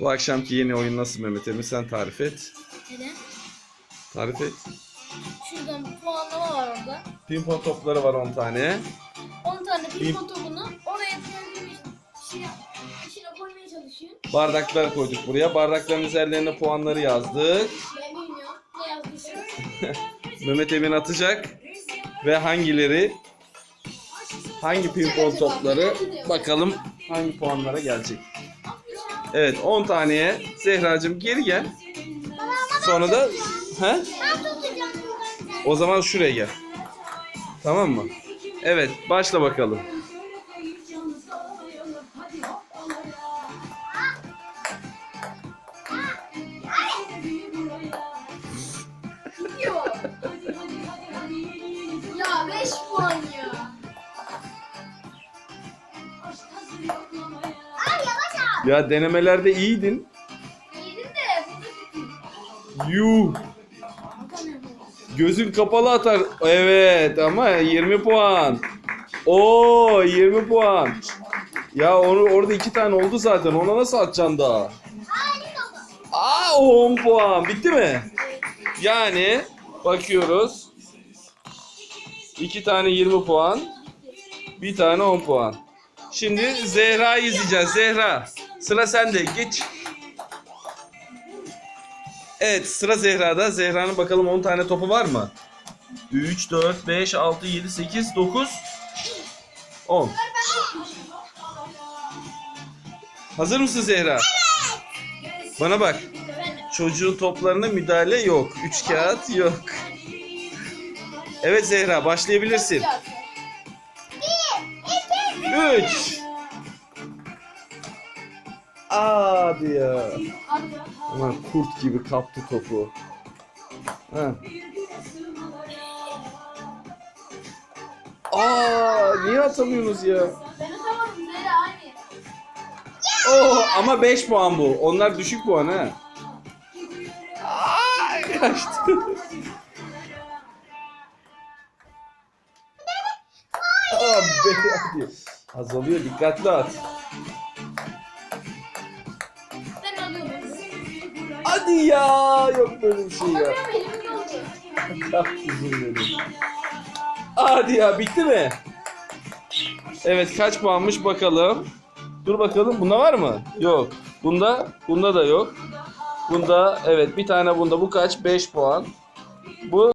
Bu akşamki yeni oyun nasıl Mehmet Emin sen tarif et. Neden? Tarif et. Şuradan bir puanlama var orada. Pimpon topları var 10 tane. 10 tane pimpon topunu oraya şey içine koymaya çalışıyor. Bardaklar koyduk buraya. Bardakların üzerlerine puanları yazdık. Ben bilmiyorum ne yazdıysa. Mehmet Emin atacak. Ve hangileri hangi pimpon topları bakalım hangi puanlara gelecek. Evet 10 taneye Zehracığım geri gel. Sonra da he? O zaman şuraya gel. Tamam mı? Evet başla bakalım. Ya 5 puan ya. Ya denemelerde iyiydin. Yedim de Yuh. Gözün kapalı atar. Evet ama 20 puan. Oo 20 puan. Ya onu orada iki tane oldu zaten. Ona nasıl atacaksın daha? Aa 10 puan. Bitti mi? Yani bakıyoruz. İki tane 20 puan. Bir tane 10 puan. Şimdi Zehra'yı izleyeceğiz. Zehra sıra sende. Geç. Evet sıra Zehra'da. Zehra'nın bakalım 10 tane topu var mı? 3, 4, 5, 6, 7, 8, 9, 10. Hazır mısın Zehra? Bana bak. Çocuğun toplarına müdahale yok. Üç kağıt yok. Evet Zehra başlayabilirsin. Üç. Hadi ya. Aman kurt gibi kaptı topu. Ha. Aa, niye atamıyorsunuz ya? Ben atamadım Zeyra aynı. Oh, ama 5 puan bu. Onlar düşük puan ha. Ay, kaçtı. Abi hadi. Azalıyor dikkatli at. Hadi ya yok böyle bir şey ya. Atamıyorum elimde oldu. Ah, kuzum benim. Hadi ya bitti mi? Evet kaç puanmış bakalım. Dur bakalım bunda var mı? Yok. Bunda bunda da yok. Bunda evet bir tane bunda bu kaç? 5 puan. Bu